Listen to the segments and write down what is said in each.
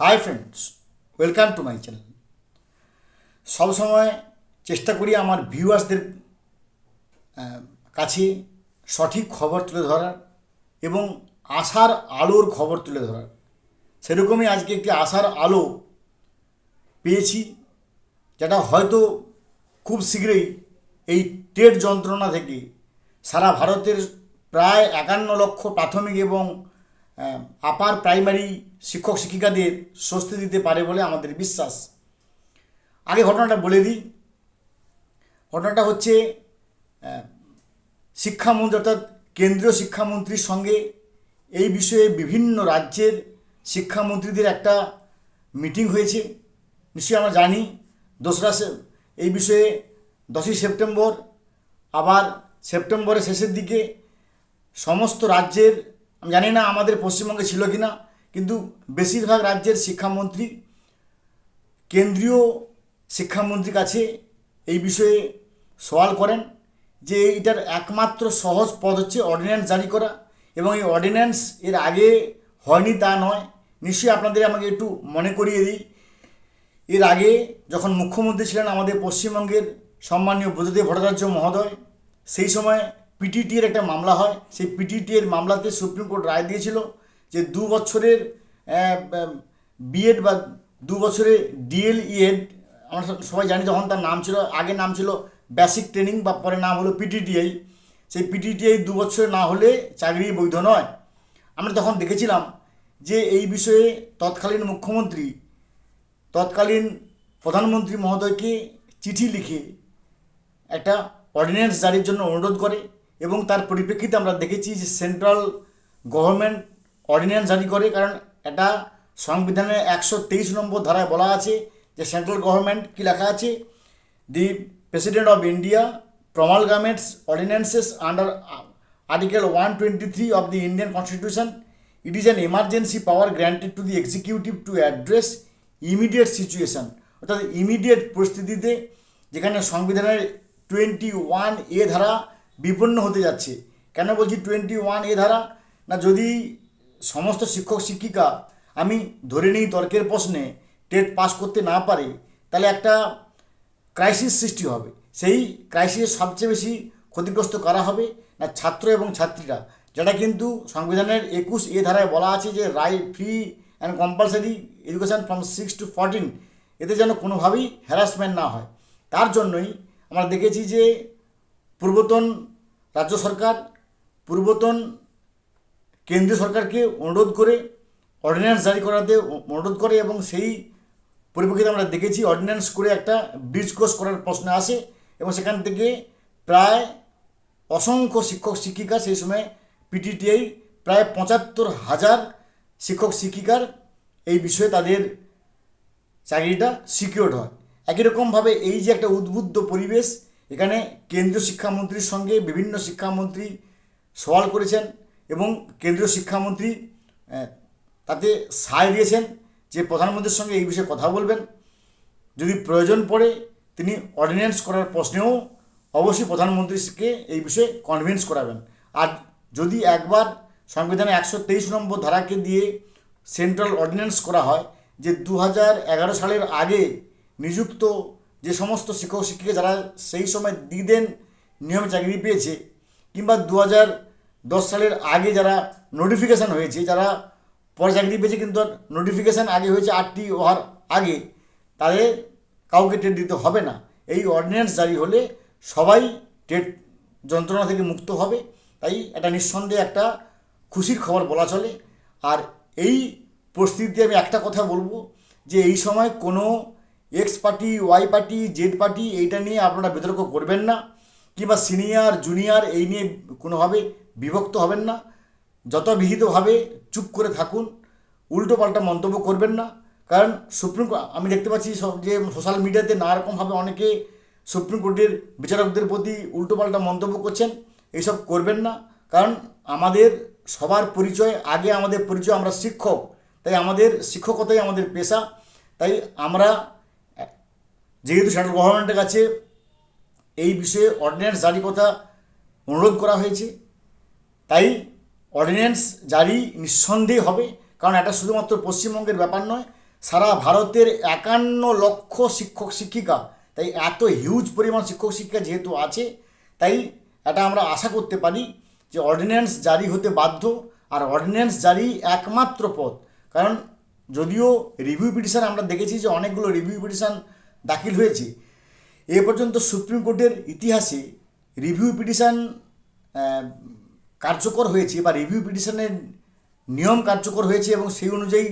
Hi friends welcome to my channel সবসময় চেষ্টা করি আমার ভিউয়ার্সদের কাছে সঠিক খবর তুলে ধরার এবং আশার আলোর খবর তুলে ধরার। সেরকমই আজকে একটি আশার আলো পেয়েছি, যেটা হয়তো খুব শীঘ্রই এই টেট যন্ত্রণা থেকে সারা ভারতের প্রায় একান্ন লক্ষ প্রাথমিক এবং আপার প্রাইমারি শিক্ষক শিক্ষিকাদের স্বস্তি দিতে পারে বলে আমাদের বিশ্বাস। আগে ঘটনাটা বলে দিই। ঘটনাটা হচ্ছে শিক্ষামন্ত্রী অর্থাৎ কেন্দ্রীয় শিক্ষামন্ত্রীর সঙ্গে এই বিষয়ে বিভিন্ন রাজ্যের শিক্ষামন্ত্রীদের একটা মিটিং হয়েছে। নিশ্চয়ই আমরা জানি, দোসরা এই বিষয়ে দশই সেপ্টেম্বর, আবার সেপ্টেম্বরের শেষের দিকে সমস্ত রাজ্যের আমি জানি না আমাদের পশ্চিমবঙ্গে ছিল কি না কিন্তু বেশিরভাগ রাজ্যের শিক্ষামন্ত্রী, কেন্দ্রীয় শিক্ষামন্ত্রীর কাছে এই বিষয়ে সওয়াল করেন যে এটার একমাত্র সহজ পদ হচ্ছে অর্ডিন্যান্স জারি করা এবং এই অর্ডিন্যান্স এর আগে হয়নি তা নয়। নিশ্চয়ই আপনাদের আমাকে একটু মনে করিয়ে দিই। এর আগে যখন মুখ্যমন্ত্রী ছিলেন আমাদের পশ্চিমবঙ্গের সম্মানীয় বুদ্ধদেব ভট্টাচার্য মহোদয়, সেই সময় পিটিটি এর একটা মামলা হয়। সেই পিটিটি এর মামলাতে সুপ্রিম কোর্ট রায় দিয়েছিল যে দু বছরের বিএড বা দু বছরের ডিএল ইএড আমরা সবাই জানি তখন তার নাম ছিল আগে নাম ছিল বেসিক ট্রেনিং বা পরে নাম হলো পিটিটিআই সেই পিটিটিআই দু বছর না হলে চাকরি বৈধ নয়। আমরা তখন দেখেছিলাম যে এই বিষয়ে তৎকালীন মুখ্যমন্ত্রী, তৎকালীন প্রধানমন্ত্রী মহোদয়কে চিঠি লিখে একটা অর্ডিন্যান্স জারির জন্য অনুরোধ করে এবং তার পরিপ্রেক্ষিতে আমরা দেখেছি যে সেন্ট্রাল গভর্নমেন্ট অর্ডিন্যান্স জারি করে কারণ এটা সংবিধানের একশো তেইশ নম্বর ধারায় বলা আছে যে সেন্ট্রাল গভর্নমেন্ট কী লেখা আছে the president of India promulgates ordinances under uh, Article 123 of the Indian Constitution. It is an emergency power granted to the executive to address immediate situation. অর্থাৎ ইমিডিয়েট পরিস্থিতিতে যেখানে সংবিধানের টোয়েন্টি ওয়ান এ ধারা বিপন্ন হতে যাচ্ছে। কেন বলছি টোয়েন্টি ওয়ান এ ধারা? না, যদি সমস্ত শিক্ষক, শিক্ষিকা আমি ধরে নিই তর্কের প্রশ্নে টেট পাস করতে না পারে, তাহলে একটা ক্রাইসিস সৃষ্টি হবে। সেই ক্রাইসিস সবচেয়ে বেশি ক্ষতিগ্রস্ত করা হবে? না, ছাত্র এবং ছাত্রীরা, যেটা কিন্তু সংবিধানের একুশ এ ধারায় বলা আছে যে right free and compulsory education from six to fourteen এতে যেন কোনোভাবেই হ্যারাসমেন্ট না হয়। তার জন্যই আমরা দেখেছি যে পূর্বতন রাজ্য সরকার, পূর্বতন কেন্দ্রীয় সরকারকে অনুরোধ করে অর্ডিন্যান্স জারি করাতে অনুরোধ করে এবং সেই পরিপ্রেক্ষিতে আমরা দেখেছি অর্ডিন্যান্স করে একটা ব্রিজ কোর্স করার প্রশ্ন আসে এবং সেখান থেকে প্রায় অসংখ্য শিক্ষক শিক্ষিকা সেই সময় পিটিটিআই প্রায় পঁচাত্তর হাজার শিক্ষক শিক্ষিকার এই বিষয়ে তাদের চাকরিটা সিকিউরড হয়। একই রকমভাবে এই যে একটা উদ্বুদ্ধ পরিবেশ এখানে কেন্দ্রীয় শিক্ষামন্ত্রীর সঙ্গে বিভিন্ন শিক্ষামন্ত্রী সওয়াল করেছেন এবং কেন্দ্রীয় শিক্ষামন্ত্রী তাতে সায় দিয়েছেন যে প্রধানমন্ত্রীর সঙ্গে এই বিষয়ে কথা বলবেন। যদি প্রয়োজন পড়ে তিনি অর্ডিন্যান্স করার প্রশ্নেও অবশ্যই প্রধানমন্ত্রীকে এই বিষয়ে কনভিন্স করাবেন। আর যদি একবার সংবিধানে একশো তেইশ নম্বর ধারাকে দিয়ে সেন্ট্রাল অর্ডিন্যান্স করা হয় যে দু হাজার এগারো সালের আগে নিযুক্ত যে সমস্ত শিক্ষক শিক্ষিকা যারা সেই সময় দিদেন নিয়মে চাকরি পেয়েছে, কিংবা দু দশ সালের আগে যারা নোটিফিকেশান হয়েছে, যারা পরে চাকরি পেয়েছে কিন্তু নোটিফিকেশান আগে হয়েছে আটটি হওয়ার আগে, তাদের কাউকে টেট দিতে হবে না। এই অর্ডিন্যান্স জারি হলে সবাই টেট যন্ত্রণা থেকে মুক্ত হবে। তাই এটা নিঃসন্দেহে একটা খুশির খবর বলা চলে। আর এই পরিস্থিতিতে আমি একটা কথা বলব যে এই সময় কোনো X party Y party Z party এইটা নিয়ে আপনারা বিতর্ক করবেন না। কিংবা সিনিয়র জুনিয়র এই নিয়ে কোনোভাবে বিভক্ত হবেন না। যত যথাবিহিতভাবে চুপ করে থাকুন উল্টো পাল্টা মন্তব্য করবেন না। কারণ সুপ্রিম কোর্ট আমি দেখতে পাচ্ছি সব যে সোশ্যাল মিডিয়াতে নানা রকমভাবে অনেকে সুপ্রিম কোর্টের বিচারকদের প্রতি উল্টো পাল্টা মন্তব্য করছেন এইসব করবেন না। কারণ আমাদের সবার পরিচয়, আগে আমাদের পরিচয়, আমরা শিক্ষক। তাই আমাদের শিক্ষকতাই আমাদের পেশা। তাই আমরা যেহেতু সেন্ট্রাল গভর্নমেন্টের কাছে এই বিষয়ে অর্ডিন্যান্স জারি কথা অনুরোধ করা হয়েছে, তাই অর্ডিন্যান্স জারি নিঃসন্দেহে হবে, কারণ এটা শুধুমাত্র পশ্চিমবঙ্গের ব্যাপার নয়, সারা ভারতের একান্ন লক্ষ শিক্ষক শিক্ষিকা, তাই এত হিউজ পরিমাণ শিক্ষক শিক্ষিকা যেহেতু আছে, তাই এটা আমরা আশা করতে পারি যে অর্ডিন্যান্স জারি হতে বাধ্য, আর অর্ডিন্যান্স জারি একমাত্র পথ। কারণ যদিও রিভিউ পিটিশান আমরা দেখেছি যে অনেকগুলো রিভিউ পিটিশন দাখিল হয়েছে। এ পর্যন্ত সুপ্রিম কোর্টের ইতিহাসে রিভিউ পিটিশান কার্যকর হয়েছে বা রিভিউ পিটিশনের নিয়ম কার্যকর হয়েছে এবং সেই অনুযায়ী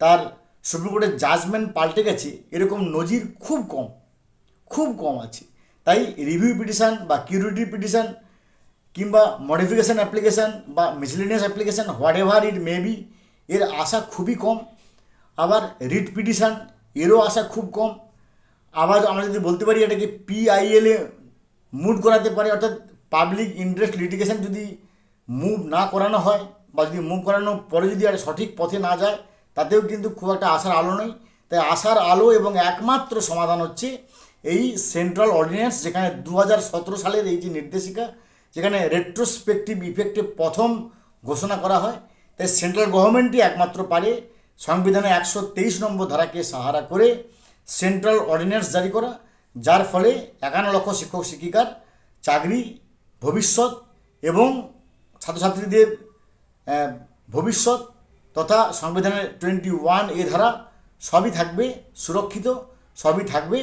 তার সুপ্রিম কোর্টের জাজমেন্ট পাল্টে গেছে, এরকম নজির খুব কম খুব কম আছে। তাই রিভিউ পিটিশান বা কিউরিটি পিটিশন কিংবা মডিফিকেশান অ্যাপ্লিকেশান বা miscellaneous application whatever it may be এর আশা খুবই কম। আবার রিট পিটিশন এরও আশা খুব কম। আবার আমরা যদি বলতে পারি এটাকে পিআইএলে মুভ করাতে পারে, অর্থাৎ পাবলিক ইন্টারেস্ট লিটিগেশন যদি মুভ না করানো হয় বা যদি মুভ করানোর পরে যদি আর সঠিক পথে না যায়, তাতেও কিন্তু খুব একটা আশার আলো নেই। তাই আশার আলো এবং একমাত্র সমাধান হচ্ছে এই সেন্ট্রাল অর্ডিন্যান্স যেখানে দু হাজার সতেরো সালের এই যে নির্দেশিকা, যেখানে রেট্রোস্পেক্টিভ ইফেক্টে প্রথম ঘোষণা করা হয়। তাই সেন্ট্রাল গভর্নমেন্টই একমাত্র পারে সংবিধানের একশো তেইশ নম্বর ধারাকে সাহারা করে সেন্ট্রাল অর্ডিন্যান্স জারি করা, যার ফলে একান্ন লক্ষ শিক্ষক শিক্ষিকার চাকরি, ভবিষ্যৎ এবং ছাত্রছাত্রীদের ভবিষ্যৎ তথা সংবিধানের টোয়েন্টি ওয়ান এ ধারা সবই থাকবে সুরক্ষিত, সবই থাকবে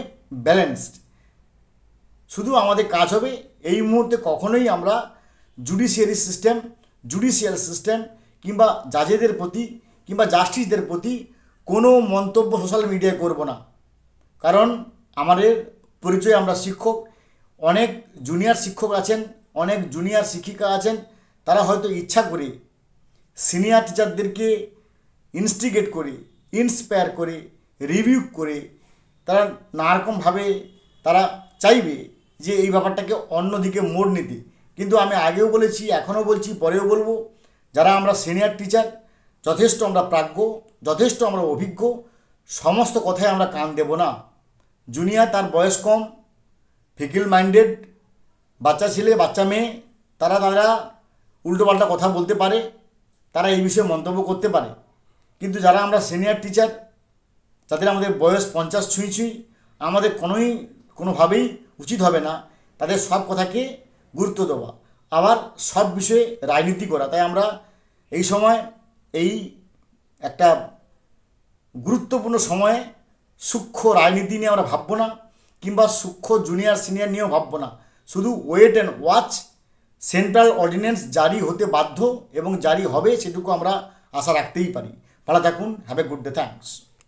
ব্যালেন্সড। শুধু আমাদের কাজ হবে এই মুহূর্তে কখনোই আমরা জুডিশিয়ারি সিস্টেম, জুডিশিয়াল সিস্টেম কিংবা জাজেদের প্রতি কিংবা জাস্টিসদের প্রতি কোনো মন্তব্য সোশ্যাল মিডিয়ায় করব না। কারণ আমাদের পরিচয় আমরা শিক্ষক, অনেক জুনিয়র শিক্ষক আছেন, অনেক জুনিয়র শিক্ষিকা আছেন, তারা হয়তো ইচ্ছা করে সিনিয়র টিচারদেরকে ইনস্টিগেট করে ইন্সপায়ার করে রিভিউ করে তারা নানারকমভাবে তারা চাইবে যে এই ব্যাপারটাকে অন্যদিকে মোড় নিতে। কিন্তু আমি আগেও বলেছি, এখনও বলছি, পরেও বলব, যারা আমরা সিনিয়র টিচার যথেষ্ট আমরা প্রাজ্ঞ, যথেষ্ট আমরা অভিজ্ঞ, সমস্ত কথায় আমরা কান দেব না। জুনিয়র তার বয়স কম, ফিকিল মাইন্ডেড, বাচ্চা ছেলে, বাচ্চা মেয়ে, তারা তারা উল্টোপাল্টা কথা বলতে পারে, তারা এই বিষয়ে মন্তব্য করতে পারে। কিন্তু যারা আমরা সিনিয়র টিচার যাদের আমাদের বয়স পঞ্চাশ ছুঁই ছুঁই, আমাদের কোনোই, কোনোভাবেই উচিত হবে না তাদের সব কথাকে গুরুত্ব দেওয়া। আবার সব বিষয়ে রাজনীতি করা। তাই আমরা এই সময় এই একটা গুরুত্বপূর্ণ সময়ে সূক্ষ্ম রাজনীতি নিয়ে আমরা ভাববো না, কিংবা সূক্ষ্ম জুনিয়র সিনিয়র নিয়েও ভাববো না। শুধু wait and watch central ordinance জারি হতে বাধ্য এবং জারি হবে সেটুকু আমরা আশা রাখতেই পারি। ভালো থাকুন have a good day thanks